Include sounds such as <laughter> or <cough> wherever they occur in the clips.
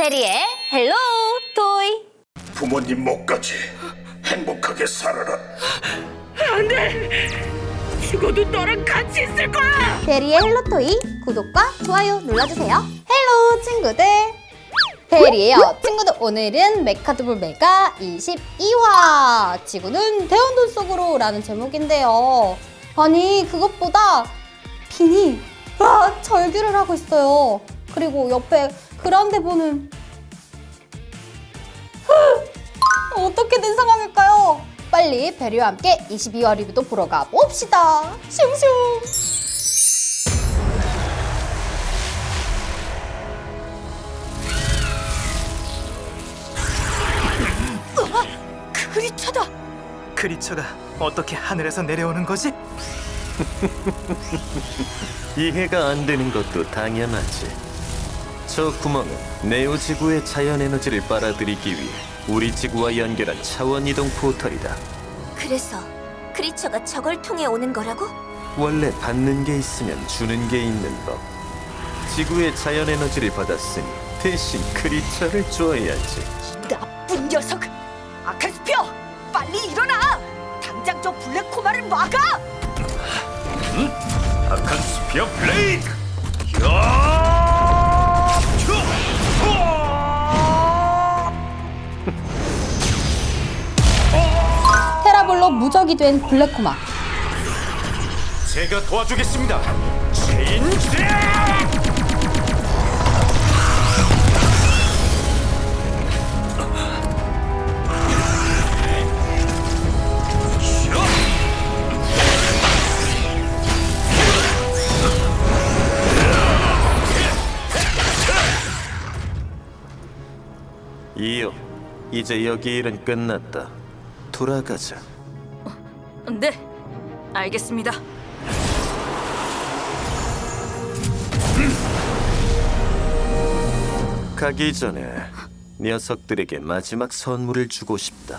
페리의 헬로 토이. 부모님 목까지 행복하게 살아라. 죽어도 너랑 같이 있을 거야! 페리의 헬로 토이 구독과 좋아요 눌러주세요. 헬로 친구들! 페리예요. 친구들 오늘은 메카드볼 메가 22화 지구는 대원돈 속으로 라는 제목인데요. 아니 그것보다 빈이 와 절규를 하고 있어요. 그리고 옆에 그란데보는 어떻게 된 상황일까요? 빨리 베리와 함께 22화 리뷰도 보러 가봅시다. 슝슝. 크리처다! 크리처가 어떻게 하늘에서 내려오는 거지? <laughs> 이해가 안 되는 것도 당연하지. 저 구멍은 네오 지구의 자연 에너지를 빨아들이기 위해 우리 지구와 연결한 차원 이동 포털이다. 그래서 크리처가 저걸 통해 오는 거라고? 원래 받는 게 있으면 주는 게 있는 법. 지구의 자연 에너지를 받았으니 대신 크리처를 줘야지. 나쁜 녀석! 아칼스피어! 빨리 일어나! 당장 저 블랙코마를 막아! 악한 스피어 블레이드. 야! 무적이 된 블랙코마. 제가 도와주겠습니다. 진짜! 이요. 이제 여기 일은 끝났다. 돌아가자. 네, 알겠습니다. 가기 전에 녀석들에게 마지막 선물을 주고 싶다.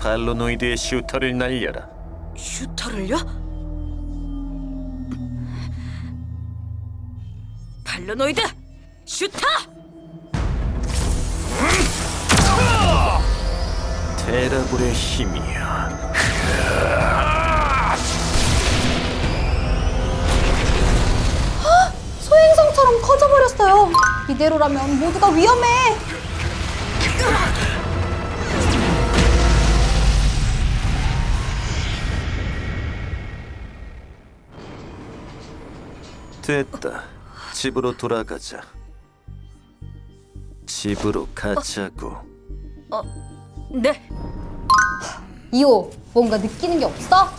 발로노이드의 슈터를 날려라. 슈터를요? 발로노이드! 슈터! 테라볼의 힘이야. 소행성처럼 커져버렸어요. 이대로라면 모두가 위험해. 됐다. 집으로 돌아가자. 집으로 가자고. 네, 이호, 뭔가 느끼는 게 없어?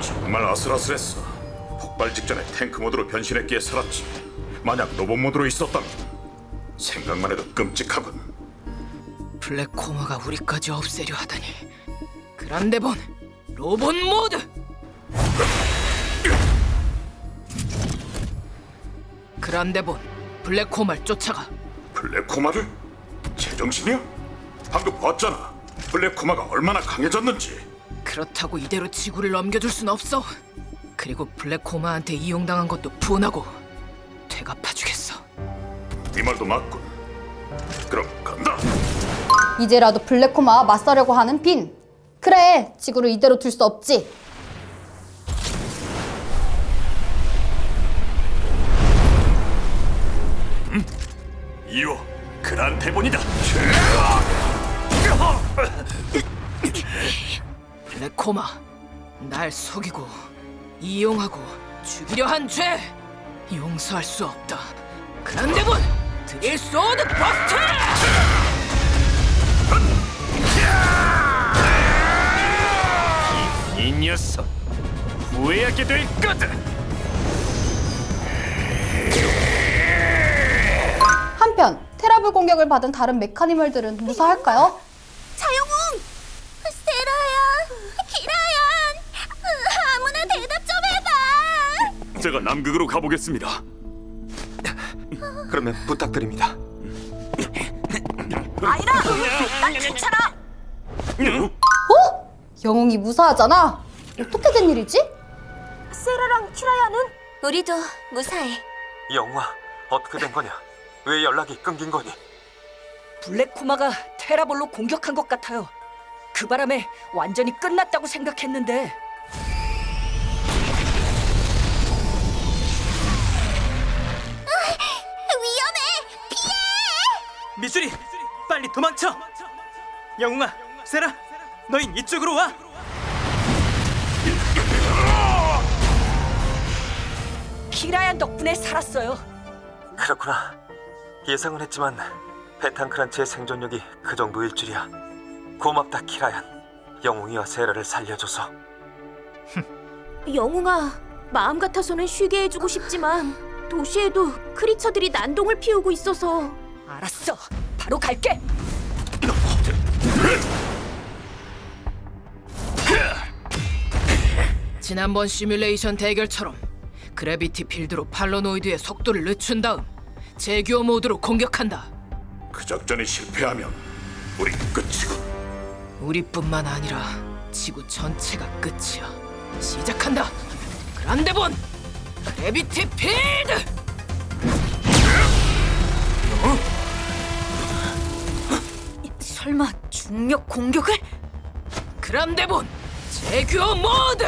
정말 아슬아슬했어. 폭발 직전에 탱크 모드로 변신했기에 살았지. 만약 로봇 모드로 있었다면 생각만 해도 끔찍하군. 블랙코마가 우리까지 없애려 하다니 그란데본 로봇 모드 그란데본 블랙코마를 쫓아가 블랙코마를? 제정신이야? 방금 봤잖아. 블랙코마가 얼마나 강해졌는지. 그렇다고 이대로 지구를 넘겨줄 순 없어 그리고 블랙코마한테 이용당한 것도 분하고 되갚아주겠어 네 말도 맞군. 그럼 간다. 이제라도 블랙코마와 맞서려고 하는 빈. 그래, 지구를 이대로 둘 수 없지. 그란테본이다. 블랙코마 날 속이고 이용하고 죽이려 한 죄 용서할 수 없다 그란데본 드릴 소드 버스터 이 녀석 후회하게 될 거다. 테라볼 공격을 받은 다른 메카니멀들은 무사할까요? 차영웅! 세라야! 기라연! 아무나 대답 좀 해봐! 제가 남극으로 가보겠습니다. 그러면 부탁드립니다. 아이라! 난 괜찮아! 영웅이 무사하잖아. 어떻게 된 일이지? 세라랑 키라야는 우리도 무사해. 영웅아, 어떻게 된 거냐? 왜 연락이 끊긴 거니? 블랙코마가 테라볼로 공격한 것 같아요. 그 바람에 완전히 끝났다고 생각했는데 위험해! 피해! 미주리, 빨리 도망쳐. 영웅아, 세라, 너희 이쪽으로 와. 키라얀 덕분에 살았어요. 그렇구나. 예상은 했지만 베탄크란치의 생존력이 그 정도일 줄이야. 고맙다, 키라얀. 영웅이와 세라를 살려줘서. <laughs> 영웅아, 마음 같아서는 쉬게 해주고 싶지만 도시에도 크리처들이 난동을 피우고 있어서 알았어. 바로 갈게. 지난번 시뮬레이션 대결처럼 그래비티 필드로 팔로노이드의 속도를 늦춘 다음 제규어 모드로 공격한다. 그 작전이 실패하면 우리 끝이고 우리뿐만 아니라 지구 전체가 끝이야. 시작한다. 그란데본 그래비티 필드. 설마 중력 공격을? 그란데본 제규어 모드.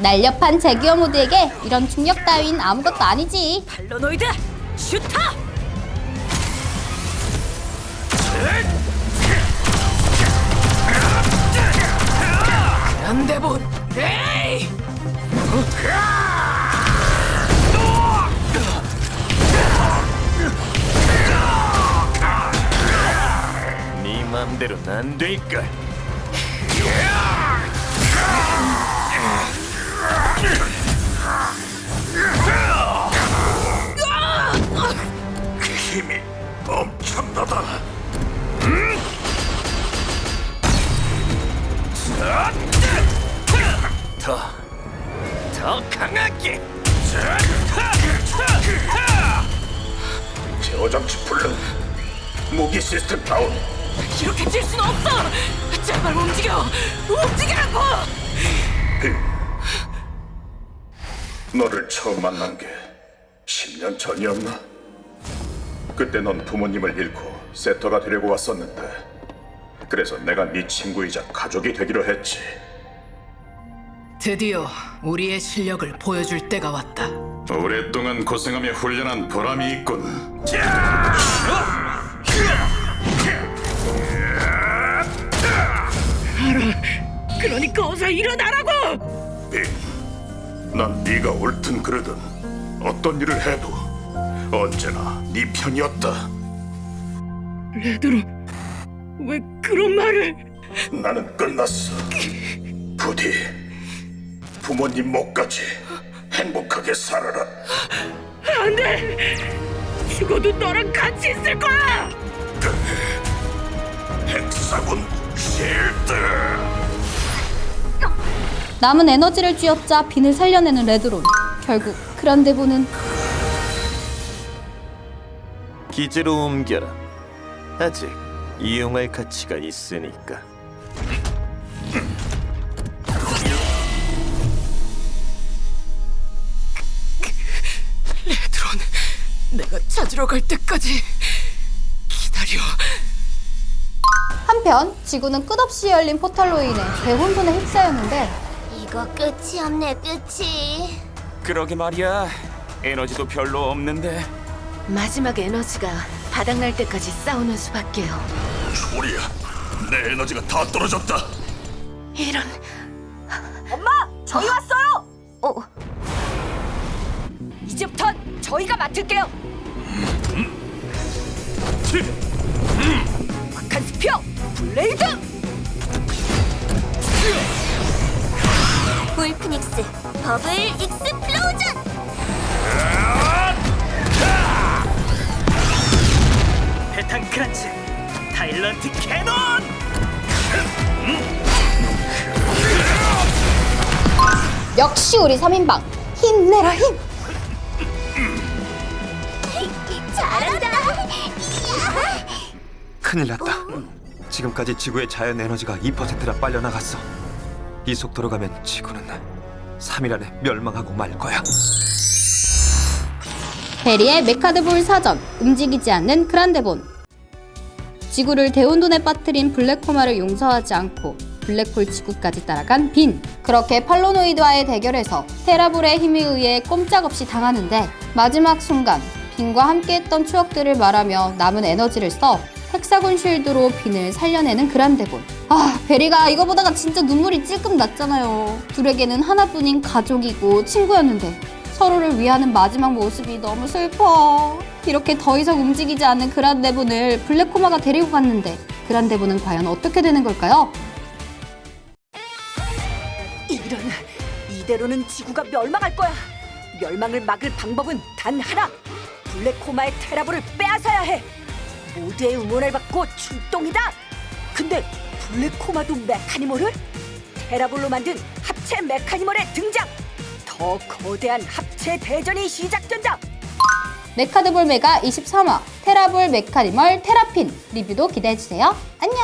날렵한 제기어 모드에게 이런 중력 따윈 아무것도 아니지. 팔로노이드 슈터! 그란데본 레이. 네 맘대로는 안 될걸. 무기 시스템 다운. 이렇게 질 수는 없어. 제발 움직여. 움직이라고. 너를 처음 만난 게 10년 전이었나? 그때 넌 부모님을 잃고 세터가 되려고 왔었는데 그래서 내가 네 친구이자 가족이 되기로 했지 드디어 우리의 실력을 보여줄 때가 왔다. 오랫동안 고생하며 훈련한 보람이 있군 그러니까 어서 일어나라고! 난 네가 옳든 그르든 어떤 일을 해도 언제나 네 편이었다 왜 그런 말을? 나는 끝났어 부디 부모님 목까지 행복하게 살아라 죽어도 너랑 같이 있을 거야! 핵사군 실드 남은 에너지를 쥐어짜 빈을 살려내는 레드론. 결국 그란데보는 기지로 옮겨라. 아직 이용할 가치가 있으니까. 레드론, 내가 찾으러 갈 때까지 기다려. 한편 지구는 끝없이 열린 포탈로 인해 대혼돈에 휩싸였는데 이거 끝이 없네, 끝이. 그러게 말이야. 에너지도 별로 없는데. 마지막 에너지가 바닥날 때까지 싸우는 수밖에요. 우리야 내 에너지가 다 떨어졌다 이런 엄마! 저희 왔어요! 어 이제부턴 저희가 맡을게요. 박한 스피어 블레이드! 울프닉스 버블 익스플로전. 베탄크란치, 타일런트 캐논. 역시 우리 3인방 힘내라 힘! 잘한다. 큰일 났다. 지금까지 지구의 자연 에너지가 2%나 빨려 나갔어. 이 속도로 가면 지구는 3일 안에 멸망하고 말 거야. 베리의 메카드볼 사전 움직이지 않는 그란데본 지구를 대혼돈에 빠뜨린 블랙코마를 용서하지 않고 블랙홀 지구까지 따라간 빈 그렇게 팔로노이드와의 대결에서 테라볼의 힘에 의해 꼼짝없이 당하는데 마지막 순간 빈과 함께했던 추억들을 말하며 남은 에너지를 써 헥사곤 쉴드로 빈을 살려내는 그란데본 아 베리가 이거 보다가 진짜 눈물이 찔끔 났잖아요 둘에게는 하나뿐인 가족이고 친구였는데 서로를 위하는 마지막 모습이 너무 슬퍼. 이렇게 더 이상 움직이지 않는 그란데본을 블랙코마가 데리고 갔는데 그란데본은 과연 어떻게 되는 걸까요? 이런 이대로는 지구가 멸망할 거야. 멸망을 막을 방법은 단 하나. 블랙코마의 테라볼을 빼앗아야 해. 모두의 응원을 받고 출동이다. 근데 블랙코마도 메카니멀을? 테라볼로 만든 합체 메카니멀의 등장. 더 거대한 합체 대전이 시작된다. 메카드볼 메가 23화 테라볼 메카니멀 테라핀 리뷰도 기대해주세요. 안녕!